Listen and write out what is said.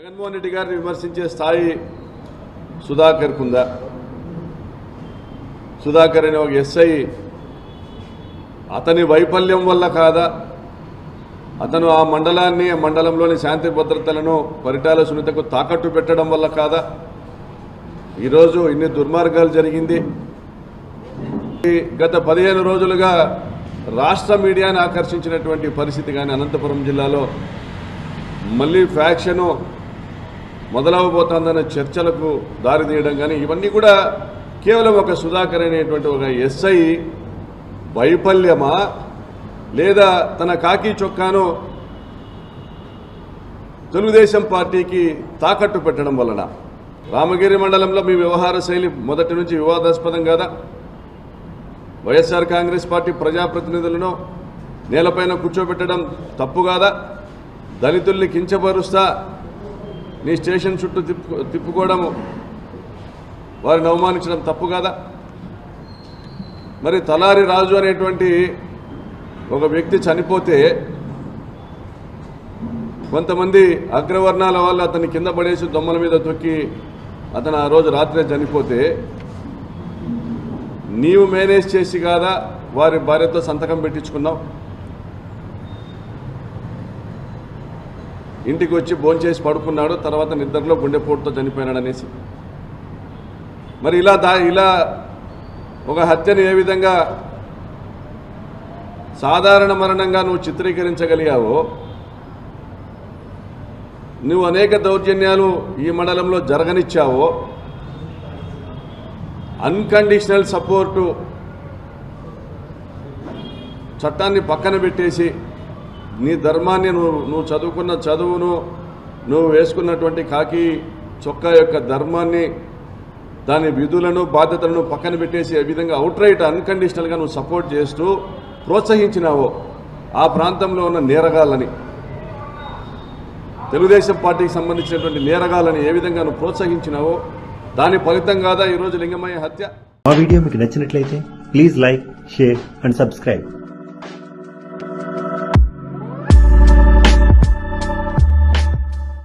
జగన్మోహన్ రెడ్డి గారిని విమర్శించే స్థాయి సుధాకర్ కుందా. సుధాకర్ అనే ఒక ఎస్ఐ అతని వైఫల్యం వల్ల కాదా? అతను ఆ మండలాన్ని ఆ మండలంలోని శాంతి భద్రతలను పరిటాల సునీతకు తాకట్టు పెట్టడం వల్ల కాదా? ఈరోజు ఇన్ని దుర్మార్గాలు జరిగింది. గత పదిహేను రోజులుగా రాష్ట్ర మీడియాని ఆకర్షించినటువంటి పరిస్థితి కానీ అనంతపురం జిల్లాలో మళ్ళీ ఫ్యాక్షను మొదలవబోతోందనే చర్చలకు దారితీయడం కానీ ఇవన్నీ కూడా కేవలం ఒక సుధాకర్ అనేటువంటి ఒక ఎస్ఐ వైఫల్యమా? లేదా తన కాకి చొక్కాను తెలుగుదేశం పార్టీకి తాకట్టు పెట్టడం వలన? రామగిరి మండలంలో మీ వ్యవహార శైలి మొదటి నుంచి వివాదాస్పదం కాదా? వైఎస్ఆర్ కాంగ్రెస్ పార్టీ ప్రజాప్రతినిధులను నేలపైన కూర్చోబెట్టడం తప్పు కాదా? దళితుల్ని కించపరుస్తా నీ స్టేషన్ చుట్టూ తిప్పు తిప్పుకోవడం వారిని అవమానించడం తప్పు కాదా? మరి తలారి రాజు అనేటువంటి ఒక వ్యక్తి చనిపోతే కొంతమంది అగ్రవర్ణాల వాళ్ళు అతన్ని కింద పడేసి దొమ్మల మీద తొక్కి అతను ఆ రోజు రాత్రే చనిపోతే నీవు మేనేజ్ చేసి కాదా వారి భార్యతో సంతకం పెట్టించుకున్నావు? ఇంటికి వచ్చి భోంచేసి పడుకున్నాడు తర్వాత నిద్రలో గుండెపోటుతో చనిపోయినాడు అనేసి మరి ఇలా దా ఇలా ఒక హత్యను ఏ విధంగా సాధారణ మరణంగా నువ్వు చిత్రీకరించగలిగావో నువ్వు అనేక దౌర్జన్యాలు ఈ మండలంలో జరగనిచ్చావో అన్కండిషనల్ సపోర్టు చట్టాన్ని పక్కన పెట్టేసి నీ ధర్మాన్ని నువ్వు నువ్వు చదువుకున్న చదువును నువ్వు వేసుకున్నటువంటి కాకి చొక్కా యొక్క ధర్మాన్ని దాని విధులను బాధ్యతలను పక్కన పెట్టేసి ఏ విధంగా అవుట్రైట్ అన్కండిషనల్గా నువ్వు సపోర్ట్ చేస్తూ ప్రోత్సహించినావో ఆ ప్రాంతంలో ఉన్న నేరగాళ్ళని తెలుగుదేశం పార్టీకి సంబంధించినటువంటి నేరగాళ్ళని ఏ విధంగా నువ్వు ప్రోత్సహించినావో దాని ఫలితం కాదా ఈరోజు లింగమయ్య హత్య? మా వీడియో మీకు నచ్చినట్లయితే please like share and subscribe